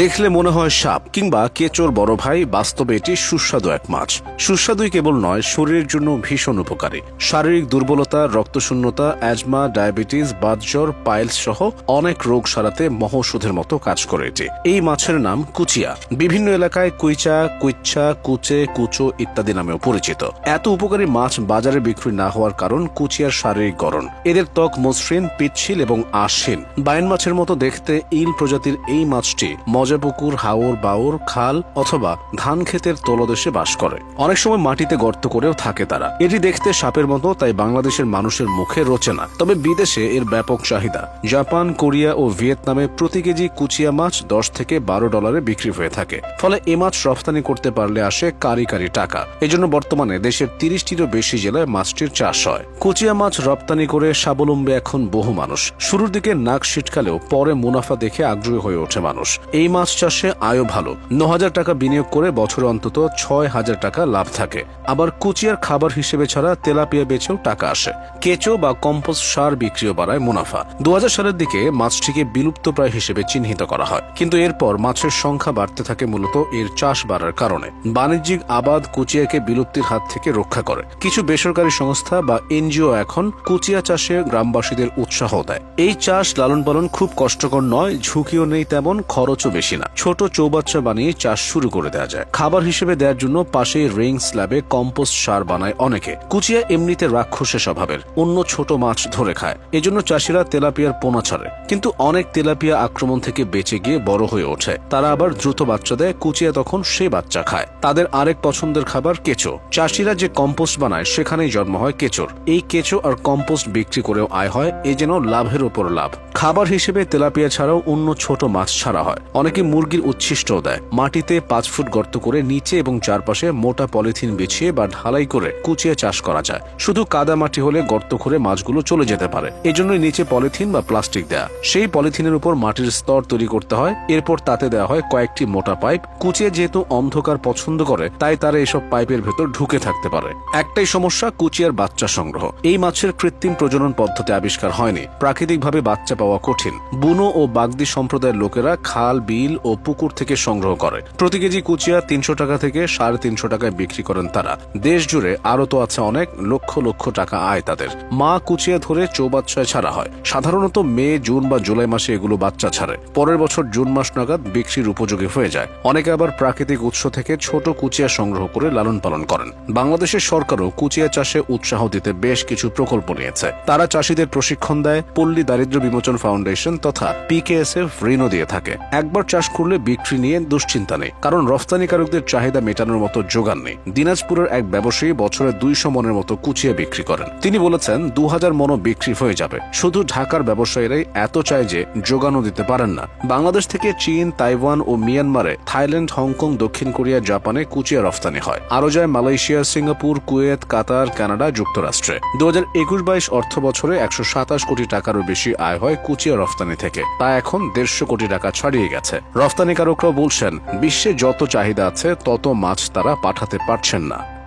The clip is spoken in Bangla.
দেখলে মনে হয় সাপ কিংবা কেচোর বড় ভাই, বাস্তবে এটি সুস্বাদু এক মাছ। সুস্বাদুই কেবল নয়, শরীরের জন্য ভীষণ উপকারী। শারীরিক দুর্বলতা, রক্তশূন্যতা, অ্যাজমা, ডায়াবেটিস, বাতজ্বর, পাইলস সহ অনেক রোগ সারাতে মহৌষধের মতো কাজ করে এটি। এই মাছের নাম কুচিয়া। বিভিন্ন এলাকায় কুইচা, কুইচ্ছা, কুচে, কুচো ইত্যাদি নামেও পরিচিত। এত উপকারী মাছ বাজারে বিক্রি না হওয়ার কারণ কুচিয়ার শারীরিক গড়ন। এদের ত্বক মসৃণ, পিচ্ছিল এবং আশ্বিন। বায়ন মাছের মতো দেখতে ইল প্রজাতির এই মাছটি মজাপুকুর হাওর বাওর, খাল অথবা ধান ক্ষেতের তলদেশে বাস করে। অনেক সময় মাটিতে গর্ত করেও থাকে তারা। এটি দেখতে সাপের মতো, তাই বাংলাদেশের মানুষের মুখে রোচে না। তবে বিদেশে এর ব্যাপক চাহিদা। জাপান, কোরিয়া ও ভিয়েতনামে প্রতি কেজি কুচিয়া মাছ দশ থেকে বারো ডলারে বিক্রি হয়ে থাকে। ফলে এ মাছ রফতানি করতে পারলে আসে কারি কারি টাকা। এজন্য বর্তমানে দেশের তিরিশটিরও বেশি জেলায় মাছটির চাষ হয়। কুচিয়া মাছ রপ্তানি করে স্বাবলম্বী এখন বহু মানুষ। শুরুর দিকে নাক সিটকালেও পরে মুনাফা দেখে আগ্রহী হয়ে ওঠে মানুষ। এই মাছ চাষে আয়ও ভালো। ন হাজার টাকা বিনিয়োগ করে বছরে অন্তত ছয় হাজার টাকা লাভ থাকে। আবার কুচিয়ার খাবার হিসেবে ছাড়া তেলাপিয়া বেচেও টাকা আসে। কেঁচো বা কম্পোস্ট সার বিক্রিও বাড়ায় মুনাফা। দু হাজার সালের দিকে মাছটিকে বিলুপ্তপ্রায় হিসেবে চিহ্নিত করা হয়। কিন্তু এরপর মাছের সংখ্যা বাড়তে থাকে মূলত এর চাষ বাড়ার কারণে। বাণিজ্যিক আবাদ কুচিয়াকে বিলুপ্তির হাত থেকে রক্ষা করে। কিছু বেসরকারি সংস্থা বা এনজিও এখন কুচিয়া চাষে গ্রামবাসীদের উৎসাহ দেয়। এই চাষ লালন পালন খুব কষ্টকর নয়, ঝুঁকিও নেই তেমন, খরচও বেশি না। ছোট চৌবাচ্চা বানিয়ে চাষ শুরু করে দেওয়া যায়। খাবার হিসেবে দেওয়ার জন্য পাশে রিং স্ল্যাবে কম্পোস্ট সার বানায় অনেকে। কুচিয়া এমনিতে রাক্ষসে স্বভাবের। অন্য ছোট মাছ ধরে খায়। এজন্য চাষিরা তেলাপিয়ার পোনা ছাড়ে। কিন্তু অনেক তেলাপিয়া আক্রমণ থেকে বেঁচে গিয়ে বড় হয়ে ওঠে। তারা আবার দ্রুত বাচ্চা দেয়, কুচিয়া তখন সে বাচ্চা খায়। তাদের আরেক পছন্দের খাবার কেঁচো। চাষিরা যে কম্পোস্ট বানায়, সেখানেই জন্ম হয় কেঁচোর। এই কেঁচো আর কম্পোস্ট বিক্রি করেও আয় হয়, এ যেন লাভের উপর লাভ। খাবার হিসেবে তেলাপিয়া ছাড়াও অন্য ছোট মাছ ছাড়া হয়। অনেকে মুরগির উচ্ছিষ্টও দেয়। মাটিতে পাঁচ ফুট গর্ত করে নিচে এবং চারপাশে মোটা পলিথিন বিছিয়ে বা ঢালাই করে কুচিয়ে চাষ করা যায়। শুধু কাদা মাটি হলে গর্ত করে মাছগুলো চলে যেতে পারে। এজন্যই নিচে পলিথিন বা প্লাস্টিক দেয়া। সেই পলিথিনের উপর মাটির স্তর তৈরি করতে হয়। এরপর তাতে দেওয়া হয় কয়েকটি মোটা পাইপ। কুচিয়ে যেহেতু অন্ধকার পছন্দ করে, তাই তারা এসব পাইপের ভেতর ঢুকে থাকতে পারে। একটাই সমস্যা, কুচিয়ার বাচ্চা সংগ্রহ। এই মাছের কৃত্রিম প্রজনন পদ্ধতি আবিষ্কার হয়নি। প্রাকৃতিকভাবে বাচ্চা পাওয়া কঠিন। বুনো ও বাগদি সম্প্রদায়ের লোকেরা খাল, বিল ও পুকুর থেকে সংগ্রহ করে। প্রতি কেজি কুচিয়া তিনশো টাকা থেকে সাড়ে তিনশো টাকায় বিক্রি করেন তারা। দেশ জুড়ে আরও তো আছে অনেক লক্ষ লক্ষ টাকা আয় তাদের। মা কুচিয়া ধরে চৌবাচ্চায় ছাড়া হয়। সাধারণত মে, জুন বা জুলাই মাসে এগুলো বাচ্চা ছাড়ে। পরের বছর জুন মাস নাগাদ বিক্রির উপযোগী হয়ে যায়। অনেকে আবার প্রাকৃতিক উৎস থেকে ছোট কুচিয়া সংগ্রহ করে লালন পালন করেন। বাংলাদেশের সরকারও কুচিয়া চাষে উৎসাহ দিতে বেশ কিছু প্রকল্প নিয়েছে। তারা চাষিদের প্রশিক্ষণ দেয়, পল্লী দারিদ্র বিমোচন ফাউন্ডেশন তথা পিকেএসএফ ঋণও দিয়ে থাকে। একবার চাষ করলে বিক্রি নিয়ে দুশ্চিন্তা নেই, কারণ রফতানিকারকদের চাহিদা মেটানোর মতো যোগান নেই। দিনাজপুরের এক ব্যবসায়ী বছরে দুইশো মনের মতো কুচিয়া বিক্রি করেন। তিনি বলেছেন দু হাজার মনও বিক্রি হয়ে যাবে। শুধু ঢাকার ব্যবসায়ীরাই এত চায় যে যোগানও দিতে পারেন না। বাংলাদেশ থেকে চীন, তাইওয়ান ও মিয়ানমারে থাইল্যান্ড, হংকং, দক্ষিণ কোরিয়া, জাপানে কুচিয়া রফতানি হয়। আরও যায় Malaysia, Singapore, Kuwait, Qatar, Canada, যুক্তরাষ্ট্রে। দু হাজার একুশ বাইশ অর্থ বছরে একশো সাতাশ কোটি টাকারও বেশি আয় হয় কুচিয়া রফতানি থেকে। তা এখন দেড়শো কোটি টাকা ছাড়িয়ে গেছে। রফতানিকারকরাও বলছেন বিশ্বে যত চাহিদা আছে তত মাছ তারা পাঠাতে পারছেন না।